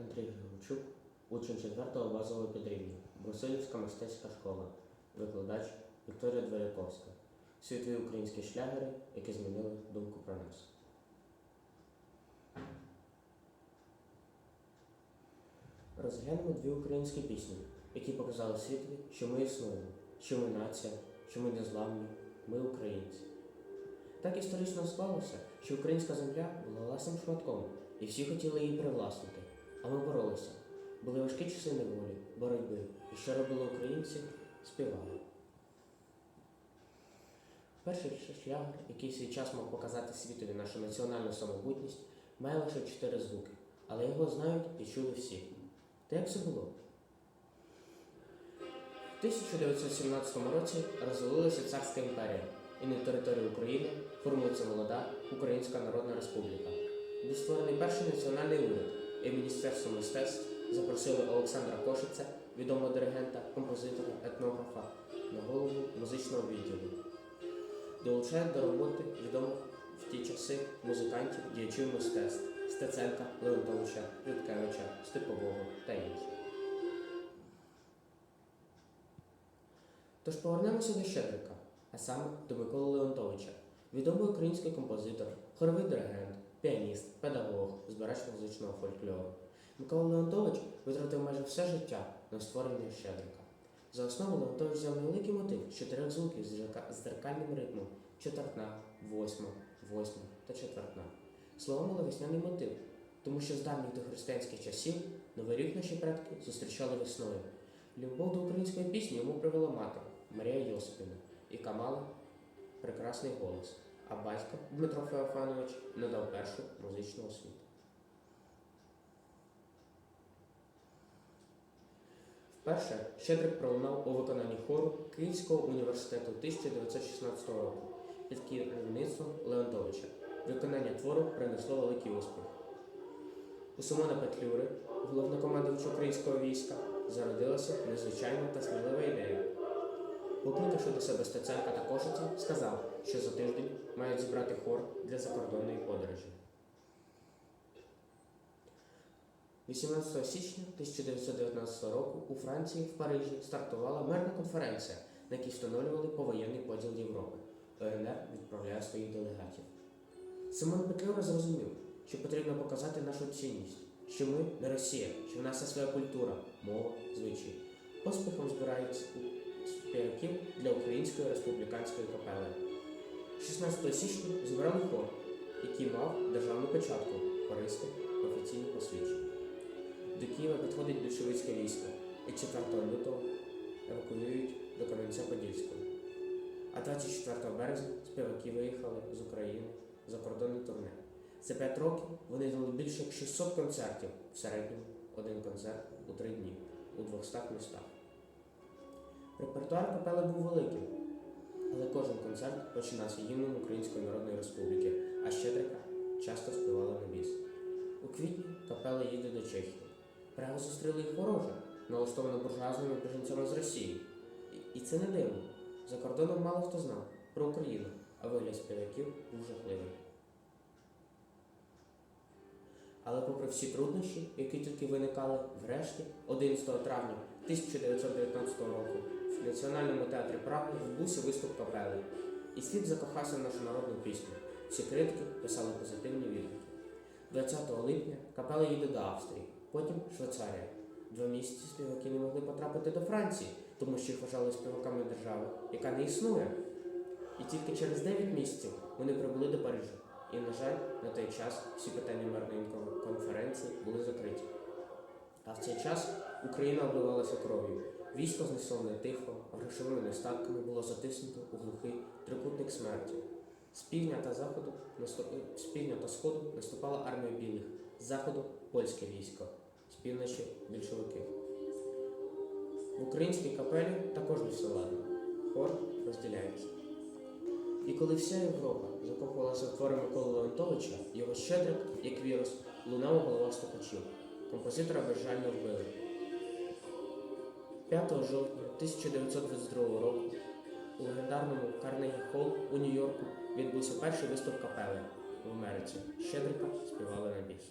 Андрій Григорчук, учень 4 базового підрівня, Брусилівська мистецька школа, викладач Вікторія Дворяковська. Світові українські шлягери, які змінили думку про нас. Розглянемо дві українські пісні, які показали світові, що ми існуємо, що ми нація, що ми незламні, ми українці. Так історично склалося, що українська земля була ласним шматком, і всі хотіли її привласнити. А ми боролися. Були важкі часи неволі, боротьби. І що робили українці? Співали. Перший шлягер, який свій час мог показати світові нашу національну самобутність, має лише чотири звуки, але його знають і чули всі. Та як це було? В 1917 році розвалилася царська імперія, і на території України формується молода Українська Народна Республіка, де створений перший національний уряд, і Міністерство мистецтв запросили Олександра Кошиця, відомого диригента, композитора, етнографа, на голову музичного відділу. Долучають до роботи відомих в ті часи музикантів, діячів мистецтв Стеценка, Леонтовича, Рюткевича, Степового та інших. Тож повернемося до Щедрика, а саме до Миколи Леонтовича, відомий український композитор, хоровий диригент, піаніст, педагог, збирач музичного фольклору. Микола Леонтович витратив майже все життя на створення Щедрика. За основу Леонтович взяв невеликий мотив чотирьох звуків з дзеркальним ритмом чотиртна, восьма, восьма та четвертна. Слово мало весняний мотив, тому що з давніх дохристиянських часів Новий рік наші предки зустрічали весною. Любов до української пісні йому привела мати Марія Йосипівна, яка мала прекрасний голос, а батько Дмитро Феофанович надав першу музичну освіту. Вперше Щедрик пролунав у виконанні хору Київського університету 1916 року під керівництвом Леонтовича. Виконання твору принесло великий успіх. У Симона Петлюри, головнокомандувача українського війська, зародилася незвичайна та смілива ідея. Покликавши до себе Стеценка та Кошиця, сказав, що за тиждень мають зібрати хор для закордонної подорожі. 18 січня 1919 року у Франції в Парижі стартувала мирна конференція, на якій встановлювали повоєнний поділ Європи. ОНР відправляє своїх делегатів. Симон Петлюра зрозумів, що потрібно показати нашу цінність, що ми не Росія, що в нас є своя культура, мова, звичаї. Поспіхом збирають співаків для Української республіканської капели. 16 січня збирали хор, який мав державну печатку, хористи, офіційне посвідчення. До Києва підходить більшовицьке військо і 4 лютого евакуюють до Кам'янця-Подільського. А 24 березня співаки виїхали з України за кордонне турне. За 5 років вони дали більше як 600 концертів, в середньому один концерт у 3 дні у 200 містах. Репертуар капели був великим, але кожен концерт починався гімном Української Народної Республіки, а щедрика часто співали на біс. У квітні капела їде до Чехії. Прагу зустріли їх вороже, налаштовано буржуазними біженцями з Росії. І, і це не дивно. За кордоном мало хто знав про Україну, а вигляд співаків був жахливий. Але попри всі труднощі, які тільки виникали, врешті, 11 травня 1919 року, в Національному театрі Праги відбувся виступ капели. І світ закохався в нашу народну пісню. Всі критики писали позитивні відгуки. 20 липня капела їде до Австрії, потім Швейцарія. Два місяці співаки не могли потрапити до Франції, тому що їх вважали співаками держави, яка не існує. І тільки через 9 місяців вони прибули до Парижа. І, на жаль, на той час всі питання мирної конференції були закриті. А в цей час Україна обливалася кров'ю. Військо знесоване тихо, грошовими нестатками було затиснуто у глухий трикутник смерті. З півдня та заходу наступ- з півдня та сходу наступала армія білих, з заходу польське військо, з півночі більшовики. В українській капелі також не все ладно. Хор розділяється. І коли вся Європа закохувалася в твори Миколи Леонтовича, його щедрик, як вірус, лунав у головах слухачів. Композитора безжально вбили. 5 жовтня 1922 року у легендарному Карнегі Холл у Нью-Йорку відбувся перший виступ капели в Америці. Щедрика співали на біс.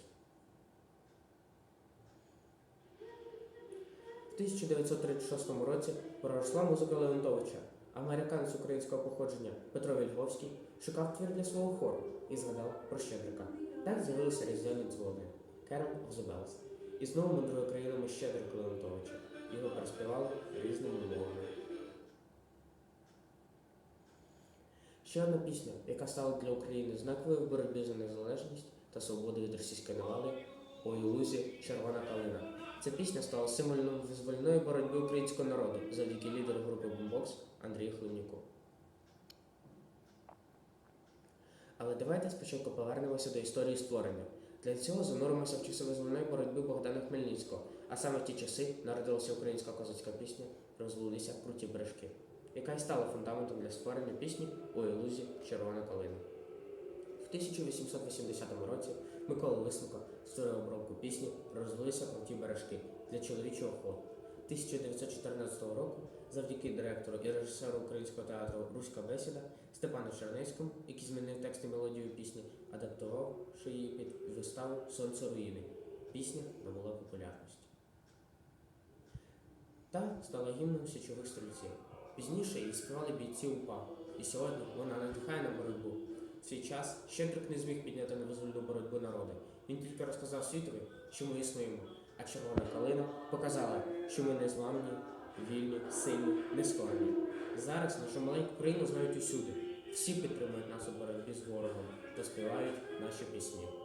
1936 році проросла музика Леонтовича. Американець українського походження Петро Вільговський шукав твір для свого хору і згадав про Щедрика. Так з'явилися різдвяні дзвони the Bells. І знову мандрує країнами Щедрик Леонтовича. Його переспівали різними мовами. Ще одна пісня, яка стала для України знаковою в боротьбі за незалежність та свободу від російської навали у лузі Червона калина. Ця пісня стала символом визвольної боротьби українського народу завдяки лідеру групи Бумбокс Андрію Хливнюку. Але давайте спочатку повернемося до історії створення. Для цього зануримося в часи визвольної боротьби Богдана Хмельницького, а саме в ті часи народилася українська козацька пісня Розвелися круті бережки, яка й стала фундаментом для створення пісні у лузі Червона калина. В 1880 році Микола Лисенко створив обробку пісні Розвелися круті бережки для чоловічого хору. 1914 року завдяки директору і режисеру українського театру Руська бесіда Степану Чернецькому, який змінив текст і мелодію пісні, адаптувавши її під виставу Сонце руїни. Пісня набула популярності. Та стала гімном січових стрільців. Пізніше її співали бійці УПА, і сьогодні вона надихає на боротьбу. В свій час Щедрик не зміг підняти на визвольну боротьбу народу. Він тільки розказав світові, що ми існуємо, а червона калина показала, що ми не зламані, вільні, сильні, нескорені. Зараз нашу маленьку країну знають усюди. Всі підтримують нас у боротьбі з ворогом та співають наші пісні.